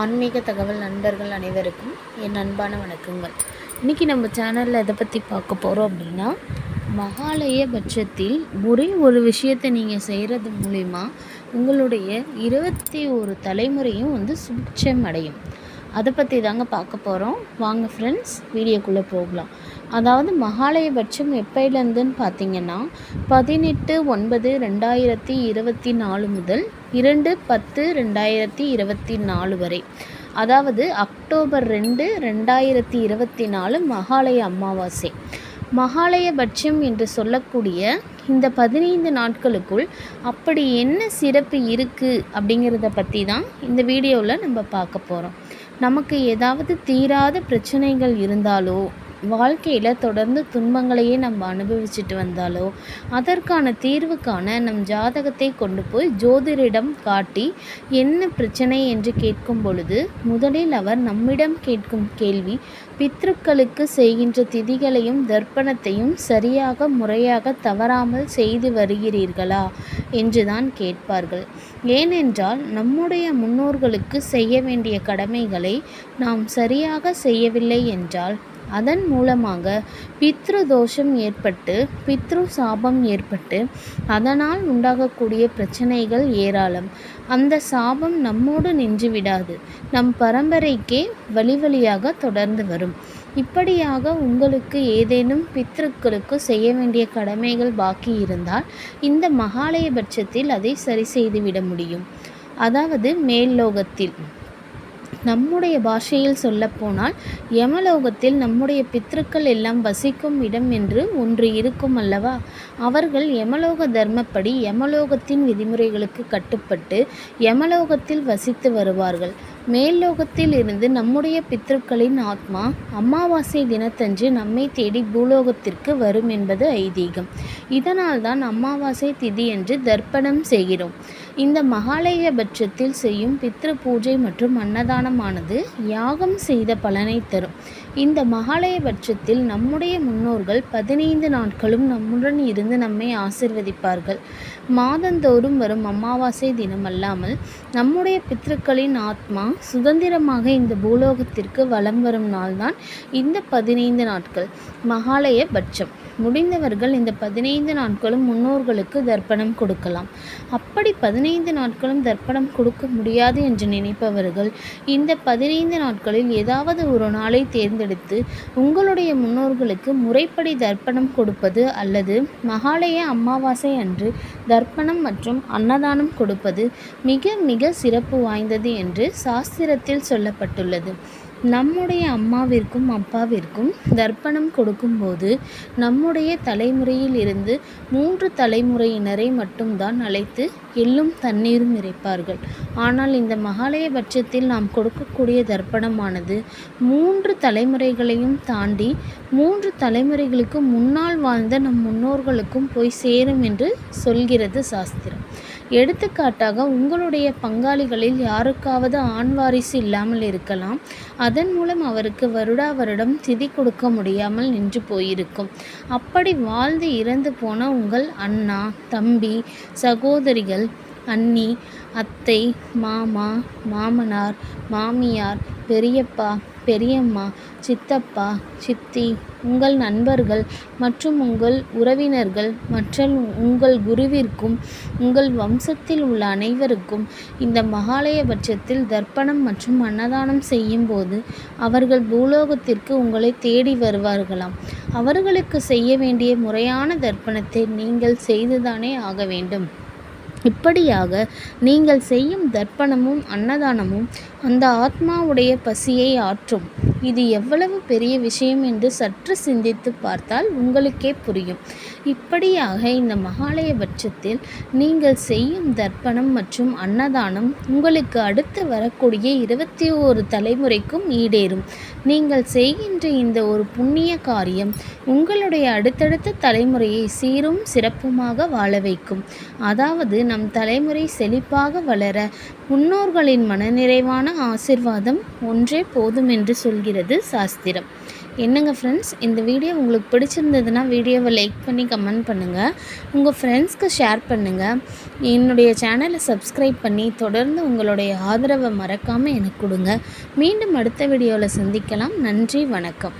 ஆன்மீக தகவல் நண்பர்கள் அனைவருக்கும் என் அன்பான வணக்கங்கள். இன்றைக்கி நம்ம சேனலில் எதை பற்றி பார்க்க போகிறோம் அப்படின்னா மகாலய பட்சத்தில் ஒரே ஒரு விஷயத்தை நீங்கள் செய்கிறது மூலிமா உங்களுடைய இருபத்தி ஒரு தலைமுறையும் வந்து சுட்சம் அடையும். அதை பற்றி தாங்க பார்க்க போகிறோம் வாங்க ஃப்ரெண்ட்ஸ் வீடியோக்குள்ளே போகலாம். அதாவது மகாலயபட்சம் எப்பையிலேருந்துன்னு பார்த்தீங்கன்னா பதினெட்டு ஒன்பது ரெண்டாயிரத்தி இருபத்தி நாலு முதல் இரண்டு பத்து ரெண்டாயிரத்தி இருபத்தி நாலு வரை. அதாவது அக்டோபர் ரெண்டு ரெண்டாயிரத்தி இருபத்தி நாலு மகாலய அமாவாசை. மகாலயபட்சம் என்று சொல்லக்கூடிய இந்த பதினைந்து நாட்களுக்குள் அப்படி என்ன சிறப்பு இருக்குது அப்படிங்கிறத பற்றி தான் இந்த வீடியோவில் நம்ம பார்க்க போகிறோம் நமக்கு ஏதாவது தீராத பிரச்சனைகள் இருந்தாலோ வாழ்க்கையில் தொடர்ந்து துன்பங்களையே நம்ம அனுபவிச்சுட்டு வந்தாலோ அதற்கான தீர்வுக்கான நம் ஜாதகத்தை கொண்டு போய் ஜோதிடரிடம் காட்டி என்ன பிரச்சனை? என்று கேட்கும் பொழுது முதலில் அவர் நம்மிடம் கேட்கும் கேள்வி பித்ருக்களுக்கு செய்கின்ற திதிகளையும் தர்ப்பணத்தையும் சரியாக முறையாக தவறாமல் செய்து வருகிறீர்களா? என்றுதான் கேட்பார்கள். ஏனென்றால் நம்முடைய முன்னோர்களுக்கு செய்ய வேண்டிய கடமைகளை நாம் சரியாக செய்யவில்லை என்றால் அதன் மூலமாக பித்ரு தோஷம் ஏற்பட்டு பித்ரு சாபம் ஏற்பட்டு அதனால் உண்டாகக்கூடிய பிரச்சனைகள் ஏராளம். அந்த சாபம் நம்மோடு நின்று விடாது. நம் பரம்பரைக்கே வழி வழியாக தொடர்ந்து வரும். இப்படியாக உங்களுக்கு ஏதேனும் பித்ருக்களுக்கு செய்ய வேண்டிய கடமைகள் பாக்கி இருந்தால் இந்த மகாலய பட்சத்தில் அதை சரி செய்துவிட முடியும். அதாவது மேல்லோகத்தில். நம்முடைய பாஷையில் சொல்லப்போனால் யமலோகத்தில் நம்முடைய பித்ருக்கள் எல்லாம் வசிக்கும் இடம் என்று ஒன்று இருக்கும் அல்லவா? அவர்கள் யமலோக தர்மப்படி யமலோகத்தின் விதிமுறைகளுக்கு கட்டுப்பட்டு யமலோகத்தில் வசித்து வருவார்கள். மேல்லோகத்தில் இருந்து நம்முடைய பித்ருக்களின் ஆத்மா அமாவாசை தினத்தன்று நம்மை தேடி பூலோகத்திற்கு வரும் என்பது ஐதீகம். இதனால் தான் அமாவாசை திதி என்று தர்ப்பணம் செய்கிறோம். இந்த மகாலயபட்சத்தில் செய்யும் பித்ரு பூஜை மற்றும் அன்னதானமானது யாகம் செய்த பலனை தரும். இந்த மகாலயபட்சத்தில் நம்முடைய முன்னோர்கள் பதினைந்து நாட்களும் நம்முடன் இருந்து நம்மை ஆசிர்வதிப்பார்கள். மாதந்தோறும் வரும் அமாவாசை தினம் அல்லாமல் நம்முடைய பித்ருக்களின் ஆத்மா சுதந்திரமாக இந்த பூலோகத்திற்கு வலம் வரும் நாள்தான் இந்த பதினைந்து நாட்கள். மகாலய பட்சம். முடிந்தவர்கள் இந்த பதினைந்து நாட்களும் முன்னோர்களுக்கு தர்ப்பணம் கொடுக்கலாம். அப்படி பதினைந்து நாட்களும் தர்ப்பணம் கொடுக்க முடியாது என்று நினைப்பவர்கள் இந்த பதினைந்து நாட்களில் ஏதாவது ஒரு நாளை தேர்ந்தெடுத்து உங்களுடைய முன்னோர்களுக்கு முறைப்படி தர்ப்பணம் கொடுப்பது அல்லது மகாலய அமாவாசை அன்று தர்ப்பணம் மற்றும் அன்னதானம் கொடுப்பது மிக மிக சிறப்பு வாய்ந்தது என்று சாஸ்திரத்தில் சொல்லப்பட்டுள்ளது. நம்முடைய அம்மாவிற்கும் அப்பாவிற்கும் தர்ப்பணம் கொடுக்கும்போது நம்முடைய தலைமுறையில் இருந்து மூன்று தலைமுறையினரை மட்டும்தான் அழைத்து எள்ளும் தண்ணீரும் இறைப்பார்கள். ஆனால் இந்த மகாலய பட்சத்தில் நாம் கொடுக்கக்கூடிய தர்ப்பணமானது மூன்று தலைமுறைகளையும் தாண்டி மூன்று தலைமுறைகளுக்கு முன்னால் வாழ்ந்த நம் முன்னோர்களுக்கும் போய் சேரும் என்று சொல்கிறது சாஸ்திரம். எடுத்துக்காட்டாக உங்களுடைய பங்காளிகளில் யாருக்காவது ஆண் வாரிசு இல்லாமல் இருக்கலாம். அதன் மூலம் அவருக்கு வருடா வருடம் திதி கொடுக்க முடியாமல் நின்று போயிருக்கும். அப்படி வாழ்ந்து இறந்து போன உங்கள் அண்ணா தம்பி சகோதரிகள் அண்ணி அத்தை மாமா மாமனார் மாமியார் பெரியப்பா பெரியம்மா சித்தப்பா சித்தி உங்கள் நண்பர்கள் மற்றும் உங்கள் உறவினர்கள் மற்றும் உங்கள் குருவிற்கும் உங்கள் வம்சத்தில் உள்ள அனைவருக்கும் இந்த மகாலய பட்சத்தில் தர்ப்பணம் மற்றும் அன்னதானம் செய்யும்போது அவர்கள் பூலோகத்திற்கு உங்களை தேடி வருவார்களாம். அவர்களுக்கு செய்ய வேண்டிய முறையான தர்ப்பணத்தை நீங்கள் செய்துதானே ஆக வேண்டும். இப்படியாக நீங்கள் செய்யும் தர்ப்பணமும் அன்னதானமும் அந்த ஆத்மாவுடைய பசியை ஆற்றும். இது எவ்வளவு பெரிய விஷயம் என்று சற்று சிந்தித்து பார்த்தால் உங்களுக்கே புரியும். இப்படியாக இந்த மகாலய பட்சத்தில் நீங்கள் செய்யும் தர்ப்பணம் மற்றும் அன்னதானம் உங்களுக்கு அடுத்து வரக்கூடிய இருபத்தி ஓரு தலைமுறைக்கும் ஈடேறும். நீங்கள் செய்கின்ற இந்த ஒரு புண்ணிய காரியம் உங்களுடைய அடுத்தடுத்த தலைமுறையை சீரும் சிறப்புமாக வாழ வைக்கும். அதாவது நம் தலைமுறை செழிப்பாக வளர முன்னோர்களின் மனநிறைவான ஆசிர்வாதம் ஒன்றே போதும் என்று சொல்கிறது சாஸ்திரம். என்னங்க ஃப்ரெண்ட்ஸ் இந்த வீடியோ உங்களுக்கு பிடிச்சிருந்ததுன்னா வீடியோவை லைக் பண்ணி கமெண்ட் பண்ணுங்கள் உங்கள் ஃப்ரெண்ட்ஸ்க்கு ஷேர் பண்ணுங்கள் என்னுடைய சேனலை சப்ஸ்கிரைப் பண்ணி தொடர்ந்து உங்களுடைய ஆதரவை மறக்காமல் எனக்கு கொடுங்க. மீண்டும் அடுத்த வீடியோவில் சந்திக்கலாம். நன்றி வணக்கம்.